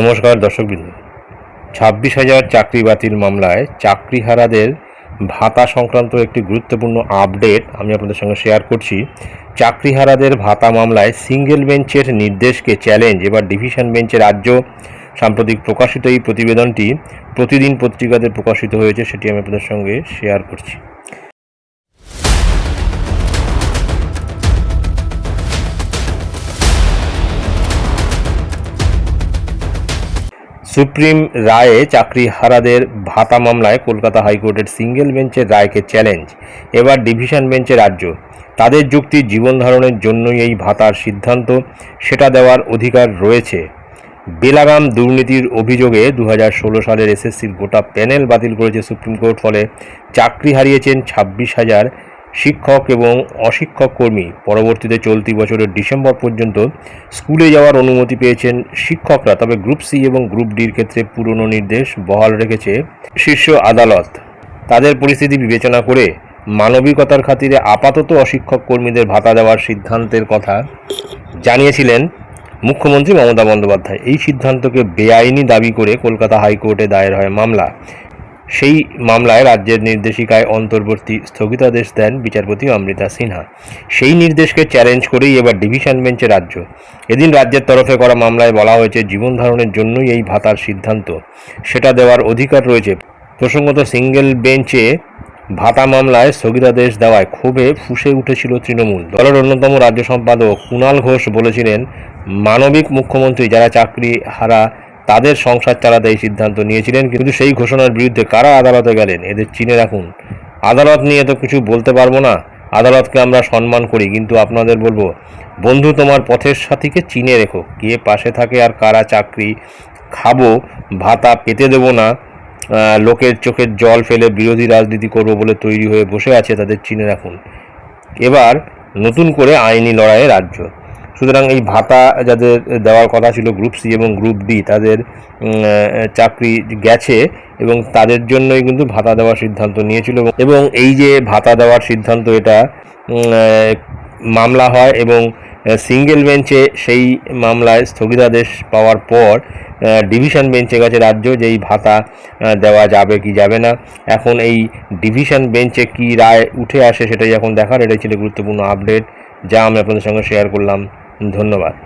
নমস্কার দর্শকবৃন্দ। ছাব্বিশ হাজার চাকরি বাতিল মামলায় চাকরিহারাদের ভাতা সংক্রান্ত একটি গুরুত্বপূর্ণ আপডেট আমি আপনাদের সঙ্গে শেয়ার করছি। চাকরিহারাদের ভাতা মামলায় সিঙ্গেল বেঞ্চের নির্দেশকে চ্যালেঞ্জ, এবার ডিভিশন বেঞ্চে রাজ্য সাম্প্রতিক প্রকাশিত এই প্রতিবেদনটি প্রতিদিন পত্রিকাতে প্রকাশিত হয়েছে, সেটি আমি আপনাদের সঙ্গে শেয়ার করছি। সুপ্রিম রায়ে চাকরি হারাদের ভাতা মামলায় কলকাতা হাইকোর্টের সিঙ্গেল বেঞ্চের রায়কে চ্যালেঞ্জ, এবার ডিভিশন বেঞ্চে রাজ্য। তাদের যুক্তি জীবন ধারণের জন্যই এই ভাতার সিদ্ধান্ত, সেটা দেওয়ার অধিকার রয়েছে। বেলাগাম দুর্নীতির অভিযোগে দু হাজার ষোলো সালের এসএসসির গোটা প্যানেল বাতিল করেছে সুপ্রিম কোর্ট, ফলে চাকরি হারিয়েছেন ছাব্বিশ হাজার শিক্ষক এবং অশিক্ষক কর্মী পরবর্তীতে চলতি বছরের ডিসেম্বর পর্যন্ত স্কুলে যাওয়ার অনুমতি পেয়েছেন শিক্ষকরা। তবে গ্রুপ সি এবং গ্রুপ ডির ক্ষেত্রে পুরনো নির্দেশ বহাল রেখেছে শীর্ষ আদালত। তাদের পরিস্থিতি বিবেচনা করে মানবিকতার খাতিরে আপাতত অশিক্ষক কর্মীদের ভাতা দেওয়ার সিদ্ধান্তের কথা জানিয়েছিলেন মুখ্যমন্ত্রী মমতা বন্দ্যোপাধ্যায়। এই সিদ্ধান্তকে বেআইনি দাবি করে কলকাতা হাইকোর্টে দায়ের হয় মামলা। সেই মামলায় রাজ্যের নির্দেশিকায় অন্তর্বর্তী স্থগিতাদেশ দেন বিচারপতি অমৃতা সিনহা। সেই নির্দেশকে চ্যালেঞ্জ করেই এবার ডিভিশন বেঞ্চে রাজ্য। এদিন রাজ্যের তরফে করা মামলায় বলা হয়েছে, জীবন ধারণের জন্যই এই ভাতার সিদ্ধান্ত। সেটা দেওয়ার অধিকার রয়েছে। প্রসঙ্গত সিঙ্গেল বেঞ্চে ভাতা মামলায় স্থগিতাদেশ দেওয়ায় ক্ষোভে ফুসে উঠেছিল তৃণমূল দলের অন্যতম রাজ্য সম্পাদক কুণাল ঘোষ বলেছিলেন, মানবিক মুখ্যমন্ত্রী যারা চাকরি হারা তাদের সংসার চালাতে এই সিদ্ধান্ত নিয়েছিলেন, কিন্তু সেই ঘোষণার বিরুদ্ধে কারা আদালতে গেলেন? এদের চিনে রাখুন। আদালত নিয়ে তো কিছু বলতে পারব না। আদালতকে আমরা সম্মান করি, কিন্তু আপনাদের বলব, বন্ধু তোমার পথের সাথীকে চিনে রেখো। কে পাশে থাকে আর কারা চাকরি খাব, ভাতা পেতে দেবো না লোকের চোখের জল ফেলে বিরোধী রাজনীতি করব বলে তৈরি হয়ে বসে আছে, তাদের চিনে রাখুন। এবার নতুন করে আইনি লড়াইয়ে রাজ্য। সুতরাং এই ভাতা যাদের দেওয়ার কথা ছিল গ্রুপ সি এবং গ্রুপ ডি তাদের চাকরি গেছে এবং তাদের জন্যই কিন্তু ভাতা দেওয়ার সিদ্ধান্ত নিয়েছিল এবং- এই যে ভাতা দেওয়ার সিদ্ধান্ত এটা মামলা হয় এবং সিঙ্গেল বেঞ্চে সেই মামলায় স্থগিতাদেশ পাওয়ার পর ডিভিশন বেঞ্চে গেছে রাজ্য যে এই ভাতা দেওয়া যাবে কি যাবে না, এখন এই ডিভিশন বেঞ্চে কি রায় উঠে আসে সেটাই এখন দেখার, এটাই ছিল গুরুত্বপূর্ণ আপডেট যা আমি আপনাদের সঙ্গে শেয়ার করলাম। ধন্যবাদ।